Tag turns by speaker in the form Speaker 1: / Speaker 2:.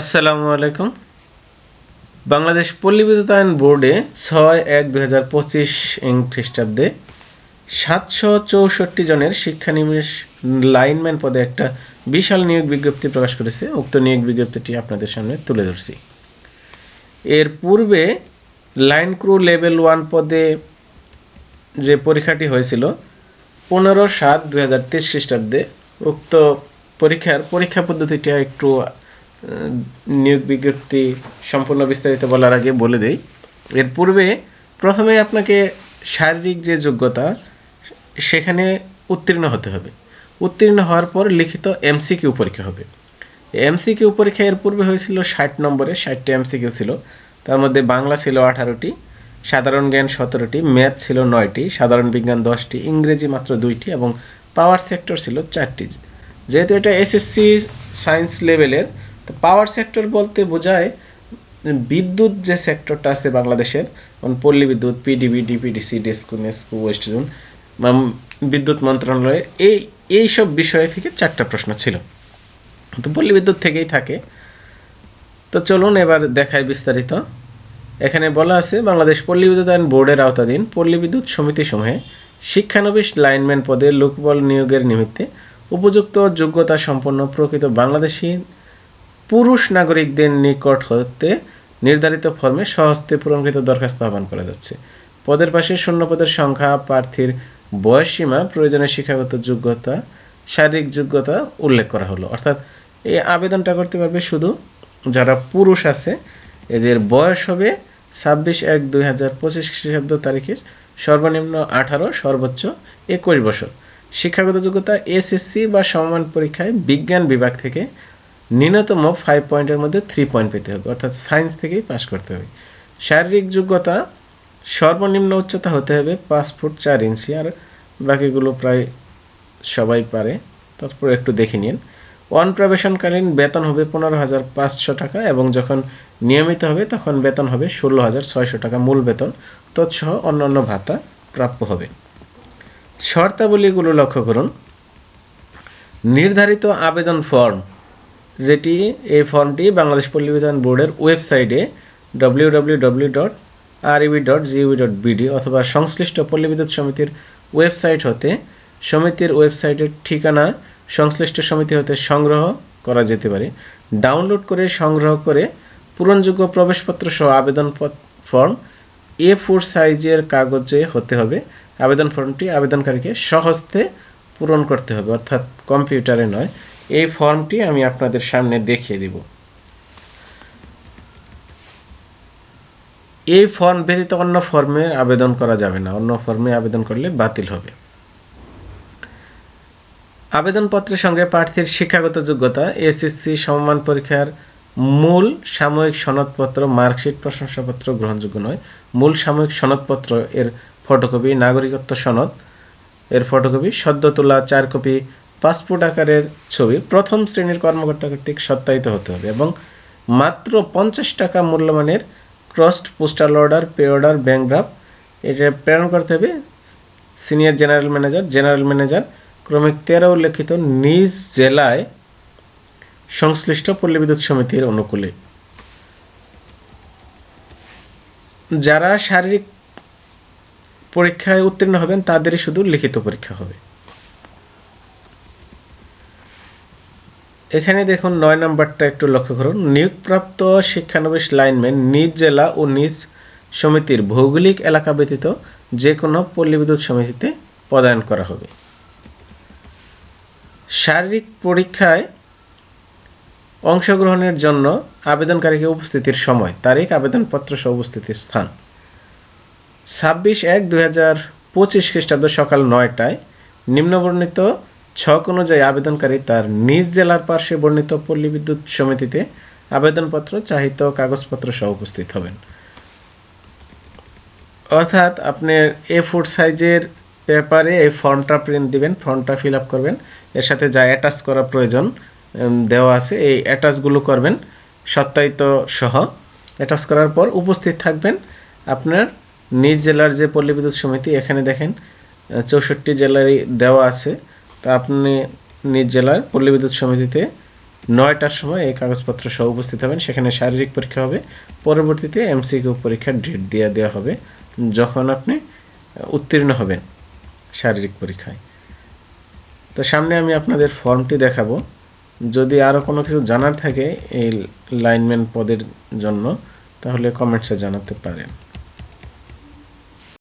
Speaker 1: আসসালামু আলাইকুম। বাংলাদেশ পল্লী বিদ্যুতায়ন বোর্ডে ছয় এক দুই হাজার পঁচিশ ইং খ্রিস্টাব্দে সাতশো চৌষট্টি জনের শিক্ষানিবেশ লাইনম্যান পদে একটা বিশাল নিয়োগ বিজ্ঞপ্তি প্রকাশ করেছে। উক্ত নিয়োগ বিজ্ঞপ্তিটি আপনাদের সামনে তুলে ধরছি। এর পূর্বে লাইন ক্রু লেভেল ওয়ান পদে যে পরীক্ষাটি হয়েছিল, পনেরো সাত দুই হাজার তেইশ খ্রিস্টাব্দে উক্ত পরীক্ষার পরীক্ষা পদ্ধতিটা একটু নিয়োগ বিজ্ঞপ্তি সম্পূর্ণ বিস্তারিত বলার আগে বলে দেই, এর পূর্বে প্রথমে আপনাকে শারীরিক যে যোগ্যতা, সেখানে উত্তীর্ণ হতে হবে। উত্তীর্ণ হওয়ার পর লিখিত এমসিকিউ পরীক্ষা হবে। এমসিকিউ পরীক্ষা এর পূর্বে হয়েছিল ষাট নম্বরে, ষাটটি এমসিকিউ ছিল। তার মধ্যে বাংলা ছিল আঠারোটি, সাধারণ জ্ঞান সতেরোটি, ম্যাথ ছিল নয়টি, সাধারণ বিজ্ঞান দশটি, ইংরেজি মাত্র দুইটি এবং পাওয়ার সেক্টর ছিল চারটি। যেহেতু এটা এসএসসি সায়েন্স লেভেলের পাওয়ার সেক্টর বলতে বোঝায় বিদ্যুৎ যে সেক্টরটা আছে বাংলাদেশের, যেমন Palli Bidyut, PDB, DPDC, DESCO NESCO West Zone বিদ্যুৎ মন্ত্রণালয়ে এই এই সব বিষয় থেকে চারটা প্রশ্ন ছিল। তো পল্লী বিদ্যুৎ থেকেই থাকে। তো চলুন এবার দেখায় বিস্তারিত। এখানে বলা আছে, বাংলাদেশ পল্লী বিদ্যুতায়ন বোর্ডের আওতাধীন পল্লী বিদ্যুৎ সমিতিসমূহে শিক্ষানবিশ লাইনম্যান পদে লোকবল নিয়োগের নিমিত্তে উপযুক্ত যোগ্যতা সম্পন্ন প্রকৃত বাংলাদেশি পুরুষ নাগরিকদের নিকট হতে নির্ধারিত ফর্মে সহস্তে পূরণকৃত দরখাস্ত আহ্বান করা যাচ্ছে। পদের পাশে শূন্য পদের সংখ্যা, প্রার্থীর বয়সসীমা প্রয়োজনে শিক্ষাগত যোগ্যতা, শারীরিক যোগ্যতা উল্লেখ করা হলো। অর্থাৎ এই আবেদনটা করতে পারবে শুধু যারা পুরুষ আছে, এদের বয়স হবে ছাব্বিশ এক দুই হাজার পঁচিশ খ্রিস্টাব্দ তারিখের সর্বনিম্ন আঠারো, সর্বোচ্চ একুশ বছর। শিক্ষাগত যোগ্যতা এসএসসি বা সমমান পরীক্ষায় বিজ্ঞান বিভাগ থেকে ন্যূনতম ফাইভ পয়েন্টের মধ্যে থ্রি পয়েন্ট পেতে হবে, অর্থাৎ সায়েন্স থেকেই পাশ করতে হবে। শারীরিক যোগ্যতা, সর্বনিম্ন উচ্চতা হতে হবে পাঁচ ফুট চার ইঞ্চি, আর বাকিগুলো প্রায় সবাই পারে। তারপর একটু দেখে নিন। অনপ্রবেশনকালীন বেতন হবে পনেরো হাজার পাঁচশো টাকা, এবং যখন নিয়মিত হবে তখন বেতন হবে ষোলো হাজার ছয়শো টাকা মূল বেতন। তৎসহ অন্যান্য ভাতা প্রাপ্য হবে। শর্তাবলীগুলো লক্ষ্য করুন। নির্ধারিত আবেদন ফর্ম যেটি এই ফর্মটি বাংলাদেশ পল্লী বিধান বোর্ডের ওয়েবসাইটে W W W dot dot dot BD অথবা সংশ্লিষ্ট পল্লী সমিতির ওয়েবসাইট হতে সমিতির ওয়েবসাইটের ঠিকানা সংশ্লিষ্ট সমিতি হতে সংগ্রহ করা যেতে পারে। ডাউনলোড করে সংগ্রহ করে পূরণযোগ্য প্রবেশপত্র সহ আবেদন ফর্ম এ ফোর সাইজের কাগজে হতে হবে। আবেদন ফর্মটি আবেদনকারীকে সহজতে পূরণ করতে হবে, অর্থাৎ কম্পিউটারে নয়। এই ফর্মটি আমি আপনাদের সামনে দেখিয়ে দিব। এই ফর্ম ব্যতীত অন্য ফর্মে আবেদন করা যাবে না। অন্য ফর্মে আবেদন করলে বাতিল হবে। আবেদনপত্রের সঙ্গে প্রার্থীর শিক্ষাগত যোগ্যতা, এসএসসি সমমান পরীক্ষার মূল সাময়িক সনদপত্র, মার্কশিট, প্রশংসাপত্র গ্রহণযোগ্য নয়। মূল সাময়িক সনদপত্র এর ফটোকপি, নাগরিকত্ব সনদ এর ফটোকপি, সদ্য তোলা চার কপি পাসপোর্ট আকারের ছবি প্রথম শ্রেণির কর্মকর্তা কর্তৃক সত্যায়িত হতে হবে এবং মাত্র পঞ্চাশ টাকা মূল্যমানের crossed postal order pay order bank draft এটা প্রেরণ করতে হবে। Senior general manager general manager ক্রমিক তেরো উল্লেখিত নিজ জেলায় সংশ্লিষ্ট পল্লী বিদ্যুৎ সমিতির অনুকূলে। যারা শারীরিক পরীক্ষায় উত্তীর্ণ হবেন তাদেরই শুধু লিখিত পরীক্ষা হবে। এখানে দেখুন নয় নম্বরটা একটু লক্ষ্য করুন। নিয়োগপ্রাপ্ত শিক্ষানবিশ লাইনম্যান নিজ জেলা ও নিজ সমিতির ভৌগোলিক এলাকা ব্যতীত যে কোনো পল্লী বিদ্যুৎ সমিতিতে পদায়ন করা হবে। শারীরিক পরীক্ষায় অংশগ্রহণের জন্য আবেদনকারীকে উপস্থিতির সময়, তারিখ, আবেদনপত্র সহ উপস্থিতির স্থান। ছাব্বিশ এক দুই হাজার পঁচিশ খ্রিস্টাব্দ সকাল নয়টায় নিম্নবর্ণিত ছক অনুযায়ী আবেদনকারী তার নিজ জেলার পার্শ্বে বর্ণিত পল্লী বিদ্যুৎ সমিতিতে আবেদনপত্র, চাহিত কাগজপত্র সহ উপস্থিত হবেন। অর্থাৎ আপনি এ ফোর সাইজের পেপারে এই ফর্মটা প্রিন্ট দিবেন, ফর্মটা ফিল আপ করবেন। এর সাথে যা অ্যাটাচ করা প্রয়োজন দেওয়া আছে, এই অ্যাটাচগুলো করবেন, সত্যায়িত সহ। অ্যাটাচ করার পর উপস্থিত থাকবেন আপনার নিজ জেলার যে পল্লী বিদ্যুৎ সমিতি, এখানে দেখেন চৌষট্টি জেলারই দেওয়া আছে। তা আপনি নিজ জেলার পল্লী বিদ্যুৎ সমিতিতে নয়টার সময় এই কাগজপত্র সহ উপস্থিত হবেন। সেখানে শারীরিক পরীক্ষা হবে। পরবর্তীতে এমসিকিউ পরীক্ষার ডেট দিয়ে দেওয়া হবে। যখন আপনি উত্তীর্ণ হবেন শারীরিক পরীক্ষায়। তো সামনে আমি আপনাদের ফর্মটি দেখাবো। যদি আরও কোনো কিছু জানার থাকে এই লাইনম্যান পদের জন্য, তাহলে কমেন্টসে জানাতে পারেন।